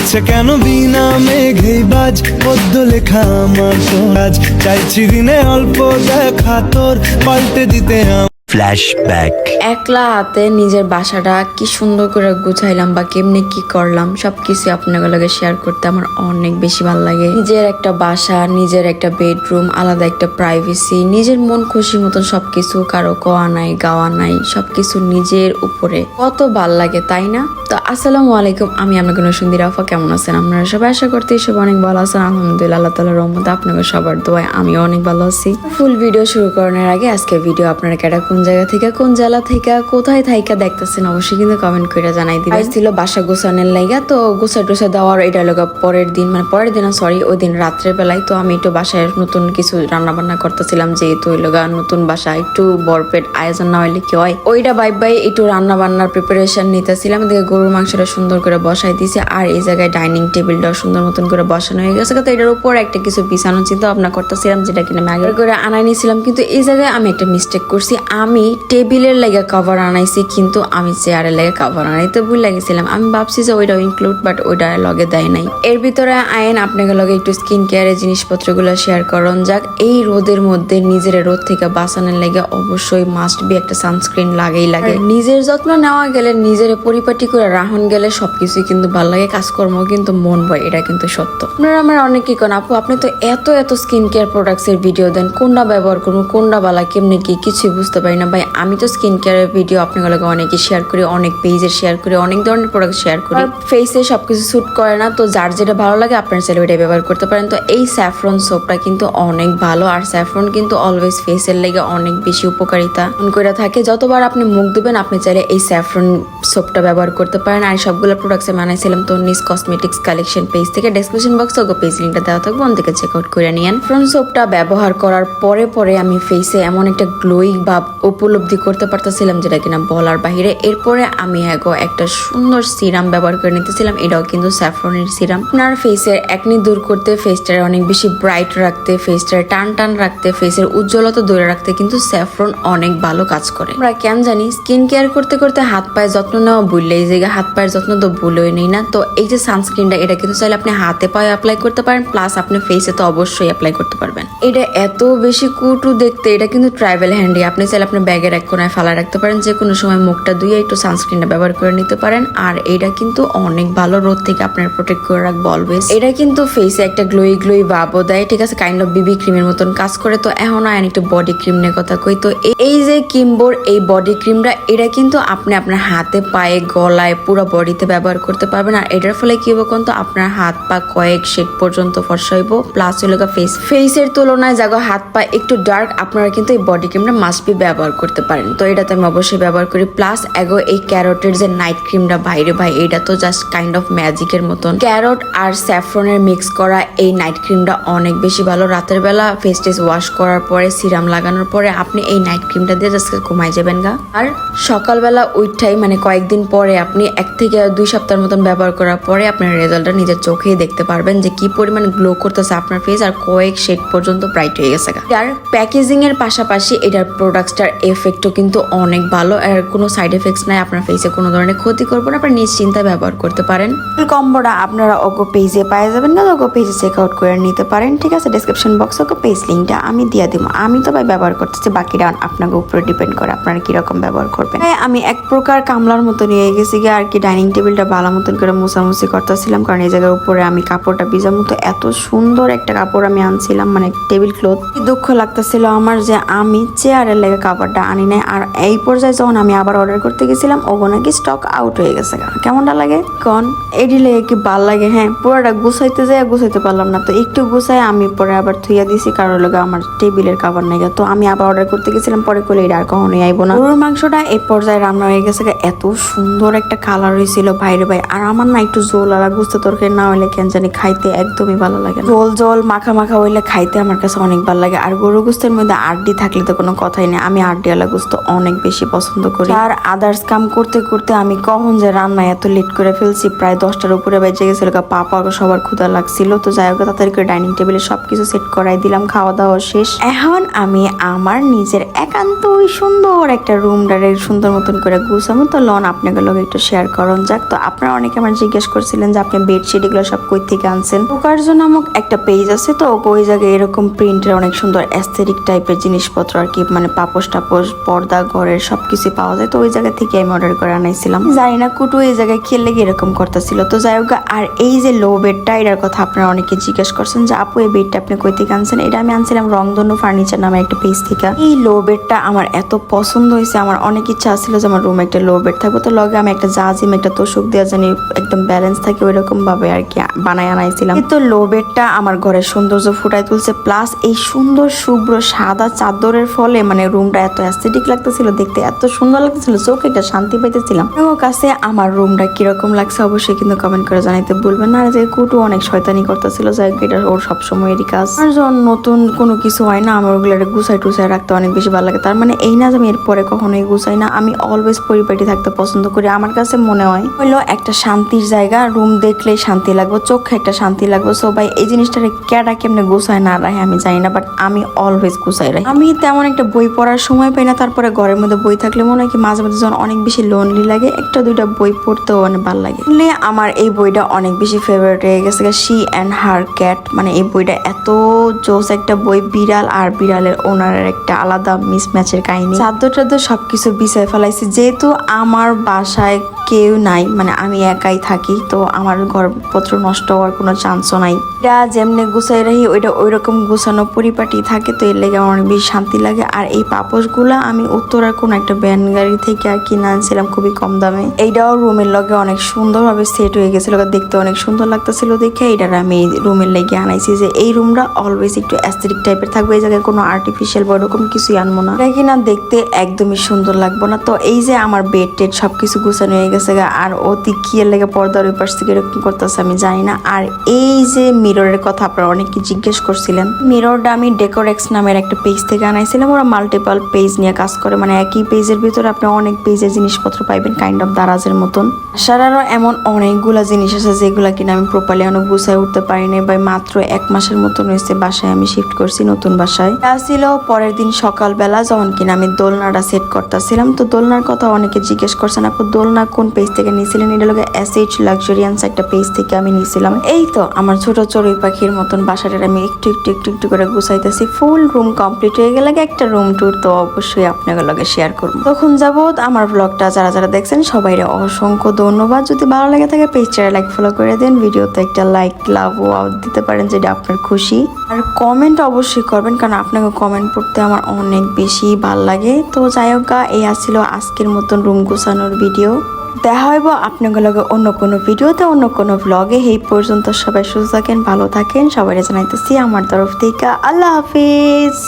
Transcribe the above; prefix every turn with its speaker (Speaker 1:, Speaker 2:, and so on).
Speaker 1: হচ্ছে কেন বিনা মেঘে বাজ? পদ্য লেখা আমার কাজ চাইছি দিনে অল্প দেখা তোর, পাল্টে দিতে
Speaker 2: ফ্ল্যাশব্যাক
Speaker 3: একলা হাতে নিজের বাসাটা কি সুন্দর করে গুছাইলাম বা কেমনি কি করলাম, সবকিছু আপনাদের লগে শেয়ার করতে আমার অনেক বেশি ভালো লাগে। নিজের একটা বাসা, নিজের একটা বেডরুম আলাদা একটা প্রাইভেসি নিজের মন খুশি সবকিছু কারও কোয়া নাই, গাওয়া নাই, সবকিছু নিজের উপরে। কত ভালো লাগে, তাই না? তো আসসালামু আলাইকুম, আমি আপনাকে আফা, কেমন আছেন আপনারা? সবাই আশা করতে সব অনেক ভালো আছেন, আলহামদুলিল্লাহ, আল্লাহ তালার রহমতে আপনাদের সবার দোয়ায় আমি অনেক ভালো আছি। ফুল ভিডিও শুরু করানোর আগে আজকে ভিডিও আপনারা কোন জায়গা থেকে, কোন জেলা থেকে, কোথায় থাইকা দেখতেছেন অবশ্যই কিন্তু কমেন্ট করে জানাই দিবেন। ছিল বাসা গোছানোর লাইগা তো গোছা টোসা দেওয়ার এটা লগা পরের দিন মানে পরের দিন সরি ওই দিন রাত্রে বেলায়, তো আমি একটু বাসায় নতুন কিছু রান্না বান্না করতেছিলাম, যেহেতু ওই লগা নতুন বাসা, একটু বরপেট আয়োজন না হইলে কি হয়? ওইটা বাই বাই একটু রান্না বান্নার প্রিপারেশন নিতেছিলাম, এদিকে গরুর মাংসটা সুন্দর করে বসাই দিয়েছে আর এই জায়গায় ডাইনিং টেবিলটা সুন্দর মতন করে বসানো হয়ে গেছে, তো এটার উপর একটা কিছু বিছানো চিন্তা ভাবনা করতেছিলাম, যেটা কিনা আমি করে আনাই নিয়েছিলাম কিন্তু এই জায়গায় আমি একটা মিস্টেক করছি, আমি টেবিলের লেগে কভার আনাইছি কিন্তু আমি চেয়ারের লেগে কভার আনাইতে ভুল লাগেছিলাম আমি ভাবছি যে ওইটা ইনক্লুড বাট ওইটা লগে দেয় নাই। এর ভিতরে আইন আপনাকে লগে একটু স্কিন কেয়ারের জিনিসপত্রগুলো শেয়ার করন। যাক এই রোদের মধ্যে নিজের রোদ থেকে বাঁচানোর লেগে অবশ্যই মাস্ট বি একটা সানস্ক্রিন লাগেই লাগে। নিজের যত্ন নেওয়া গেলে নিজের পরিপাটি করে রাহন গেলে সবকিছুই কিন্তু ভালো লাগে। কাজকর্ম কিন্তু মন বয় এটা কিন্তু সত্য। আপনারা আমার অনেকেই কোন আপু আপনি তো এত এত স্কিন কেয়ার প্রোডাক্টস এর ভিডিও দেন। কোনটা ব্যবহার করুন কোনটা বালা কেমনি কি কিছুই বুঝতে পারি না, ভাই, আমি তো স্কিন কেয়ারের ভিডিও আপনাগুলোকে অনেকে শেয়ার করি, অনেক পেজে শেয়ার করি, অনেক ধরনের প্রোডাক্ট শেয়ার করি। ফেসে সবকিছু স্যুট করে না, তো যার যেটা ভালো লাগে আপনার সেলে ওইটাই ব্যবহার করতে পারেন। তো এই স্যাফরন সোপটা কিন্তু অনেক ভালো, আর স্যাফরন কিন্তু অলওয়েজ ফেসের লেগে অনেক বেশি উপকারিতা। করে থাকে, যতবার আপনি মুখ দেবেন আপনি চাইলে এই স্যাফরন সোপটা ব্যবহার করতে পারেন। আর সবগুলো প্রোডাক্টসে বানাইছিলাম তো নিস কসমেটিক্স কালেকশন পেজ থেকে। ডেসক্রিপশন বক্সে ওকে পেজ লিঙ্কটা দেওয়া থাকবে ওন থেকে চেক আউট করে নিয়েন। ফ্রন্ট সোপটা ব্যবহার করার পরে পরে আমি ফেসে এমন একটা গ্লোয়িং ভাব উপলব্ধি করতে পারতেছিলাম যেটা কিনা বলার বাহিরে। এরপরে আমি এগো একটা সুন্দর সিরাম ব্যবহার করে নিতেছিলাম। এটাও কিন্তু স্যাফরনের সিরাম আপনার ফেসের একনি দূর করতে ফেসটারে অনেক বেশি ব্রাইট রাখতে ফেসটারে টান টান রাখতে ফেসের উজ্জ্বলতা ধরে রাখতে কিন্তু স্যাফরন অনেক ভালো কাজ করে। আমরা কেন জানি স্কিন কেয়ার করতে করতে হাত পায়ের যত্ন নেওয়া বললে এই জায়গায় হাত পায়ের যত্ন তো ভুলেই নেই না। তো এই যে সানস্ক্রিনটা এটা কিন্তু চাইলে আপনি হাতে পায়ে অ্যাপ্লাই করতে পারেন প্লাস আপনি ফেসে তো অবশ্যই অ্যাপ্লাই করতে পারবেন। এটা এত বেশি কুটু দেখতে, এটা কিন্তু ট্রাইভেল হ্যান্ডি আপনি চাইলে আপনার ব্যাগের এক কোনায় ফালা রাখতে পারেন যে কোনো সময় মুখটা ধুয়ে একটু সানস্ক্রিনটা ব্যবহার করে নিতে পারেন। আর এটা কিন্তু অনেক ভালো রোদ থেকে আপনার প্রোটেক্ট করে রাখবে অলওয়েজ এটা কিন্তু ফেসে একটা গ্লোই গ্লোই ভাবও দেয়, ঠিক আছে? কাইন্ড অফ বিবি ক্রিমের মতন কাজ করে। তো এখন আয়ন একটু বডি ক্রিম নিয়ে কথা কই। তো এই যে কিম্বোর, এই বডি ক্রিমটা এটা কিন্তু আপনি আপনার হাতে পায়ে, গলায় পুরো বডিতে ব্যবহার করতে পারবেন। আর এটার ফলে কি হবে কোন তো? আপনার হাত পা, কয়েক শেড পর্যন্ত ফর্সা হইব প্লাস হলো ফেস ফেসের তুলনায় যাগো হাত পা একটু ডার্ক আপনারা কিন্তু এই বডি ক্রিমটা মাস্ট বি ব্যবহার করতে পারেন। তো এটাতে আমি অবশ্যই ব্যবহার করি। প্লাস এগো, এই ক্যারটের যে নাইট ক্রিমটা বাইরে, ভাই, এটা তো জাস্ট কাইন্ড অফ ম্যাজিকের মতন। ক্যারট আর স্যাফরনের মিক্স করা এই নাইট ক্রিমটা অনেক বেশি ভালো। রাতের বেলা ফেস টেস ওয়াশ করার পরে সিরাম লাগানোর পরে, আপনি এই নাইট ক্রিমটা দিয়ে জাস্ট ঘুমাই যাবেন গা। আর সকালবেলা উঠাই মানে কয়েকদিন পরে আপনি এক থেকে দুই সপ্তাহের মতন ব্যবহার করার পরে আপনার রেজাল্টটা নিজের চোখেই দেখতে পারবেন যে কি পরিমাণ গ্লো করতেছে আপনার ফেস আর কয়েক শেড পর্যন্ত ব্রাইট হয়ে গেছে। আর প্যাকেজিং এর পাশাপাশি এটার প্রোডাক্টটার এফেক্টও কিন্তু অনেক ভালো। আর কোনো সাইড এফেক্টস নাই, আপনার ফেসে কোনো ধরনের ক্ষতি করব না, আপনার নিশ্চিন্তায় ব্যবহার করতে পারেন। কম্বোটা আপনারা ওগো পেজে পাই যাবেন না ওগো পেজে চেক আউট করে নিতে পারেন, ঠিক আছে? ডেসক্রিপশন বক্স ওগো পেজ লিঙ্কটা আমি দিয়ে দিব। আমি তো ভাই ব্যবহার করতেছি, বাকিটা আপনাকে উপরে ডিপেন্ড করে আপনারা কীরকম ব্যবহার করবেন। আমি এক প্রকার কামলার মতো নিয়ে গেছি গিয়ে আর কি ডাইনিং টেবিলটা ভালো মতন করে মোছামুছি করতেছিলাম কারণ এই জায়গার উপরে আমি কাপড়টা ভিজা মতো এত সুন্দর একটা কাপড় আমি আনছিলাম মানে টেবিল ক্লথ দুঃখ লাগতেছিল আমার যে আমি চেয়ারের লেগে কাপড়টা আনি নাই আর এই পর্যায়ে যখন আমি আবার অর্ডার করতে গেছিলাম, ওগো নাকি স্টক আউট হয়ে গেছে। কেমনটা লাগে কন এডি লেগে কি ভালো লাগে হ্যাঁ পুরোটা গুছাইতে যায় গুছাইতে পারলাম না তো একটু গুছাই আমি পরে আবার থুইয়া দিছি কারও লগে আমার টেবিলের কাপড় নাই। তো আমি আবার অর্ডার করতে গেছিলাম, পরে করলে এটা আর কখনোই আইবো না গরুর মাংসটা এই পর্যায়ে রান্না হয়ে গেছে। এত সুন্দর একটা কালার হয়েছিল বাইরে ভাই। আর আমার না একটু জোল আলা গুছতে তরকারি না হইলে কেন জানি খাইতে একদমই ভালো লাগে জল জল মাখা মাখা হইলে খাইতে আমার কাছে অনেক ভালো লাগে। আর গরু গুস্তের মধ্যে আড্ডি থাকলে তো কোনো কথাই নেই। আমি আড্ডিওয়ালা গুস্ত অনেক বেশি পছন্দ করি। আর আদার্স কাম করতে করতে আমি কখন যে রান্না এত লেট করে ফেলছি, প্রায় দশটার উপরে বেজে গেছিল। পাপা সবার ক্ষুধা লাগছিল। তো যাই হোক করে ডাইনিং টেবিলে সবকিছু সেট করাই দিলাম, খাওয়া দাওয়া শেষ। এখন আমি আমার নিজের একান্তই সুন্দর একটা রুম ডারে সুন্দর মতন করে গুছামো তো লন আপনাকে লগে একটু শেয়ার করুন। যাক, তো আপনারা অনেকে আমার জিজ্ঞেস করছিলেন যে আপনি বেডশিট এগুলো সব কই থেকে আনছেন? উপার্জন নামক একটা পেজ আছে তো ওই জায়গায় এরকম প্রিন্টের অনেক সুন্দর অ্যাস্থেটিক টাইপের জিনিসপত্র আর কি মানে পাপোশ টাপোশ, পর্দা, ঘরের সবকিছু পাওয়া যায়। তো ওই জায়গা থেকে আমি অর্ডার করে আনাইছিলাম। জানি না কুটু এই জায়গায় খেললে গিয়ে এরকম করতেছিল। তো যাই হোক, আর এই যে লো বেডটা এটার কথা আপনারা অনেকে জিজ্ঞেস করছেন যে, আপু, এই বেডটা আপনি কই থেকে আনছেন? এটা আমি আনছিলাম রংধনু ফার্নিচার নামে একটা পেজ থেকে। এই লো বেডটা আমার এত পছন্দ হয়েছে। আমার অনেক ইচ্ছা ছিল যে আমার রুমে একটা লো বেড থাকব। তো লগে আমি একটা জাজিম, একটা তোষক দেওয়া জানি একদম ব্যালেন্স থাকে ওইরকম ভাবে আর কি বানায় আনাইছিলাম। কিন্তু লো বেডটা আমার ঘরের সৌন্দর্য ফুটাই তুলছে প্লাস এই সুন্দর শুভ্র সাদা চাদরের ফলে মানে রুমটা এত অ্যাস্থেটিক লাগতেছিল, দেখতে এত সুন্দর লাগতেছিল, চোখে একটা শান্তি পাইতেছিলাম। কাছে আমার রুমটা কীরকম লাগছে অবশ্যই কিন্তু কমেন্ট করে জানাইতে বলবেন না। যে কুটু অনেক শয়তানি করতেছিল, যাই এটা ওর সবসময়েরই কাজ। আর যখন নতুন কোনো কিছু হয় না, আমার ওগুলো গুছাই টুসাই রাখতে অনেক বেশি ভালো লাগে। তার মানে এই না যে আমি এরপরে কখনোই গুছাই না, আমি অলওয়েজ পরিপাটি থাকতে পছন্দ করি, আমার কাছে মনে হয়। হইল একটা শান্তির জায়গা রুম দেখলেই শান্তি লাগবে, চোখে একটা শান্তি লাগবে। সো ভাই, এই জিনিসটারে কেডা কেমনে গুছায় না রাখে আমি জানি না বাট আমি অলওয়েজ গুছাই রাখি। আমি তেমন একটা বই পড়ার সময় পাই না, তারপরে ঘরের মধ্যে বই থাকলে মনে হয় কি মাঝে মাঝে যখন অনেক বেশি লোনলি লাগে, একটা দুইটা বই পড়তেও অনেক ভালো লাগে। আমার এই বইটা অনেক বেশি ফেভারিট হয়ে গেছে শি অ্যান্ড হার ক্যাট মানে এই বইটা এত জোস একটা বই, বিড়াল আর বিড়ালের ওনারের একটা আলাদা মিস ম্যাচের কাহিনী। চাদর টাদর সবকিছু বিছায় ফেলাইছে, যেহেতু আমার বাসায় কেউ নাই মানে আমি একাই থাকি, তো আমার ঘরপত্র নষ্ট হওয়ার কোনো চান্সও নাই। এটা যেমনি গুছাই রাখি, ওইটা ওই রকম গুছানো পরিপাটি থাকে, তো এর লেগে আমার অনেক বেশি শান্তি লাগে। আর এই পাপোশগুলা আমি উত্তরার কোনো একটা ব্যান গাড়ি থেকে আর কিনে আনছিলাম খুবই কম দামে। এইটাও রুমের লগে অনেক সুন্দরভাবে সেট হয়ে গেছিল দেখতে অনেক সুন্দর লাগতেছিল দেখে। এইটার আমি রুমের লেগে আনাইছি যে, এই রুমটা অলওয়েজ একটু অ্যাস্থেটিক টাইপের থাকবে, এই জায়গায় কোনো আর্টিফিশিয়াল বা ওরকম কিছুই আনব না। এটা কিনা দেখতে একদমই সুন্দর লাগবো না। তো এই যে আমার বেড টেড সবকিছু গুছানো হয়ে গেছে আর অতি কিয়ের লেগে পর্দার ওই পাশ থেকে এরকম করতেছে, আমি জানি না। আর এই যে মিররের কথা আপনারা অনেকে জিজ্ঞেস করছিলেন। মিররটা আমি ডেকোরেক্স নামের একটা পেজ থেকে আনাইছিলাম। ওরা মাল্টিপাল পেজ নিয়ে কাজ করে। মানে একই পেজের ভিতরে আপনি অনেক পেজের জিনিসপত্র পাইবেন কাইন্ড অফ দারাজের মতন। সারারও এমন অনেকগুলা জিনিস আছে যেগুলা কিনা আমি প্রপারলি অনেক গুছায় উঠতে পারিনি বা মাত্র এক মাসের মতন হয়েছে বাসায় আমি শিফট করছি নতুন বাসায়। তা ছিল পরের দিন সকালবেলা, যখন কিনা আমি দোলনাটা সেট করতেছিলাম, তো দোলনার কথা অনেকে জিজ্ঞেস করছেন আপু, দোলনা কোন পেজ থেকে নিয়েছিলেন? এটা লোকে অ্যাসেজ লাক্সারিয়ান্স একটা পেজ থেকে আমি নিয়েছিলাম। এই তো, আমার ছোট চড়ুই পাখির মতন বাসাটার আমি একটু একটু একটু একটু করে গুছাইতেছি। ফুল রুম কমপ্লিট হয়ে গেলে একটা রুম ট্যুর তো অবশ্যই আপনাদের লগে শেয়ার করব। তখন যাবত আমার ব্লগটা যারা যারা দেখছেন সবাই অসংখ্য ধন্যবাদ। যদি ভালো লাগে থাকে পেজটা লাইক ফলো করে দেন। ভিডিওতে একটা লাইক লাভ ও দিতে পারেন, যেটা আপনার খুশি। আর কমেন্ট অবশ্যই করবেন, কারণ আপনাকে কমেন্ট পড়তে আমার অনেক বেশি ভালো লাগে। তো যাই হোক এই আসছিল আজকের মতন রুম গুছানোর ভিডিও দেখা হইব আপনাদের লগে অন্য কোনো ভিডিওতে অন্য কোনো ব্লগে এই পর্যন্ত সবাই সুস্থ থাকেন, ভালো থাকেন। সবাই জানাইতেছি আমার তরফ থেকে। আল্লাহ হাফিজ।